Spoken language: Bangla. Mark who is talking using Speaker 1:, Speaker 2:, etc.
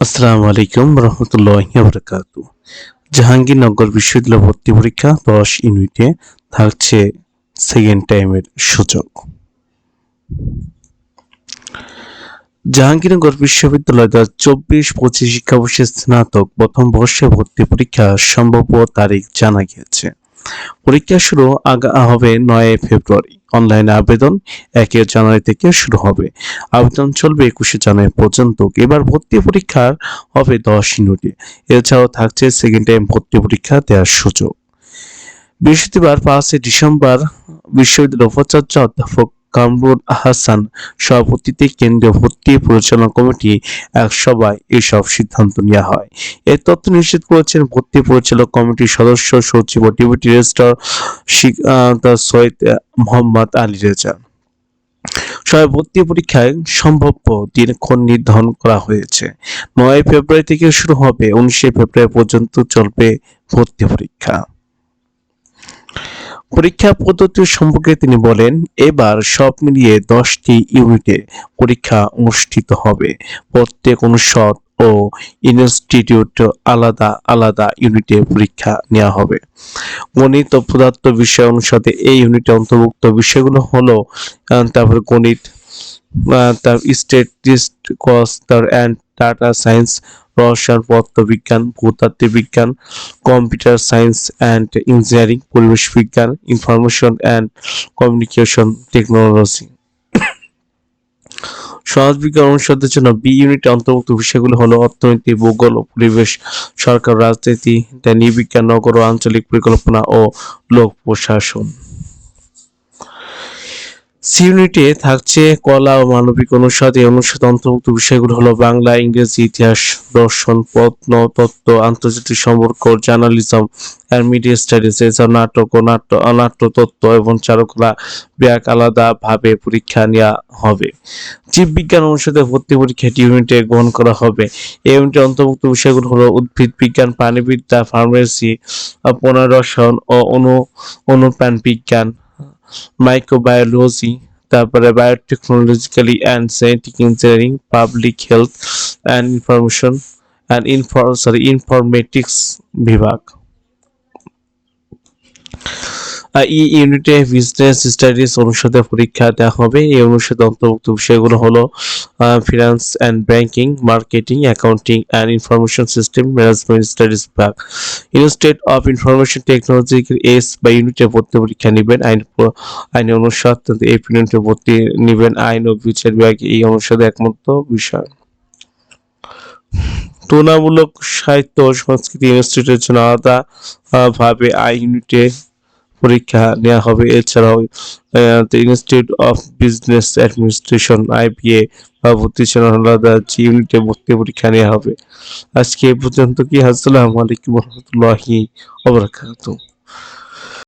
Speaker 1: আসসালামু আলাইকুম রহমতুল্লাহ বরকাত জাহাঙ্গীরনগর বিশ্ববিদ্যালয় ভর্তি পরীক্ষা দশ ইউনিটে থাকছে সেকেন্ড টাইমের সূচক। জাহাঙ্গীরনগর বিশ্ববিদ্যালয় দু হাজার চব্বিশ পঁচিশ শিক্ষাবর্ষের স্নাতক প্রথম বর্ষে ভর্তি পরীক্ষা সম্ভাব্য তারিখ জানা গিয়েছে। পরীক্ষা শুরু আগা হবে নয় ফেব্রুয়ারি। অনলাইনে আবেদন একে জানুয়ারি থেকে শুরু হবে। আবেদন চলবে একুশে জানুয়ারি পর্যন্ত। এবার ভর্তি পরীক্ষার হবে দশ ইউনিটে এছাড়াও থাকছে সেকেন্ড টাইম ভর্তি পরীক্ষা দেওয়ার সুযোগ। বৃহস্পতিবার পাঁচই ডিসেম্বর বিশ্ববিদ্যালয়ের উপাচার্য অধ্যাপক কামরুল হাসান সভাপতিতে কেন্দ্রীয় ভর্তি পরিচালনা কমিটি এক সভায় এসব সিদ্ধান্ত নেওয়া হয়। এই তথ্য নিশ্চিত করেছেন ভর্তি পরিচালক কমিটির সদস্য, সচিব ও ডেপুটি রেজিস্ট্রার সৈয়দ মোহাম্মদ আলী রেজা। সবাই ভর্তি পরীক্ষায় সম্ভাব্য দিনক্ষণ নির্ধারণ করা হয়েছে। নয় ফেব্রুয়ারি থেকে শুরু হবে, উনিশে ফেব্রুয়ারি পর্যন্ত চলবে ভর্তি পরীক্ষা। পরীক্ষা পদ্ধতি সম্পর্কে তিনি বলেন, এবার সব মিলিয়ে দশটি ইউনিটে পরীক্ষা অনুষ্ঠিত হবে। প্রত্যেক অনুষদ ও ইনস্টিটিউট আলাদা আলাদা ইউনিটে পরীক্ষা নেওয়া হবে। গণিত ও পদার্থ বিষয় অনুসারে এই ইউনিটে অন্তর্ভুক্ত বিষয়গুলো হলো তারপর গণিত তার স্টেটিস্ট কস তার অ্যান্ড ডাটা সায়েন্স রসায়ন পদার্থবিজ্ঞান, ভূতাত্ত্বিক বিজ্ঞান, কম্পিউটার সায়েন্স অ্যান্ড ইঞ্জিনিয়ারিং, পরিবেশ বিজ্ঞান, ইনফরমেশন অ্যান্ড কমিউনিকেশন টেকনোলজি। সমাজ বিজ্ঞান অনুষদের জন্য বি ইউনিটে অন্তর্ভুক্ত বিষয়গুলো হলো অর্থনীতি, ভূগোল ও পরিবেশ, সরকার, রাজনীতি বিজ্ঞান, নগর ও আঞ্চলিক পরিকল্পনা ও লোক প্রশাসন। সি ইউনিটে থাকছে কলা ও মানবিক অনুষদ। এই অনুষদ অন্তর্ভুক্ত বিষয়গুলো হলো বাংলা, ইংরেজি, ইতিহাস, দর্শন প্রত্নতত্ত্ব আন্তর্জাতিক সম্পর্ক, জার্নালিজম, আর মিডিয়া স্টাডিজ। এছাড়া নাটক ও নাট্য নাট্যতত্ত্ব এবং চারুকলা বিভাগ আলাদাভাবে পরীক্ষা নেওয়া হবে। জীববিজ্ঞান অনুষদে ভর্তি পরীক্ষা ইউনিটে গ্রহণ করা হবে। এই ইউনিটে অন্তর্ভুক্ত বিষয়গুলো হলো উদ্ভিদ বিজ্ঞান, প্রাণীবিদ্যা ফার্মেসি পুনরসন ও অনু, অনুপ্রাণ বিজ্ঞান। মাইক্রোবায়োলজি তারপরে biotechnologically and scientific engineering public health and information and infor sorry informatics বিভাগ। এই ইউনিটে বিজনেস স্টাডিজ অনুষদে পরীক্ষা দেওয়া হবে। এই অনুষদে অন্তর্ভুক্ত বিষয়গুলো হলো finance and banking marketing accounting and information system management studies বিভাগ institute of information technology S বা ইউনিটে ভর্তি পরীক্ষা নেবেন। আইন আইন অনুষদ এই ইউনিটে ভর্তি নেবেন। আইন ও বিচার বিভাগ এই অনুষদে একমাত্র বিষয়। তুলনামূলক সাহিত্য ও সংস্কৃতি ইনস্টিটিউটের জন্য আলাদা ভাবে আই ইউনিটে পরীক্ষা নেওয়া হবে। এছাড়াও institute of business administration IBA বা জন্য আলাদা ইউনিটে ভর্তি পরীক্ষা নেওয়া হবে। আজকে এ পর্যন্ত কি, আসসালামু আলাইকুম রহমতুল্লাহি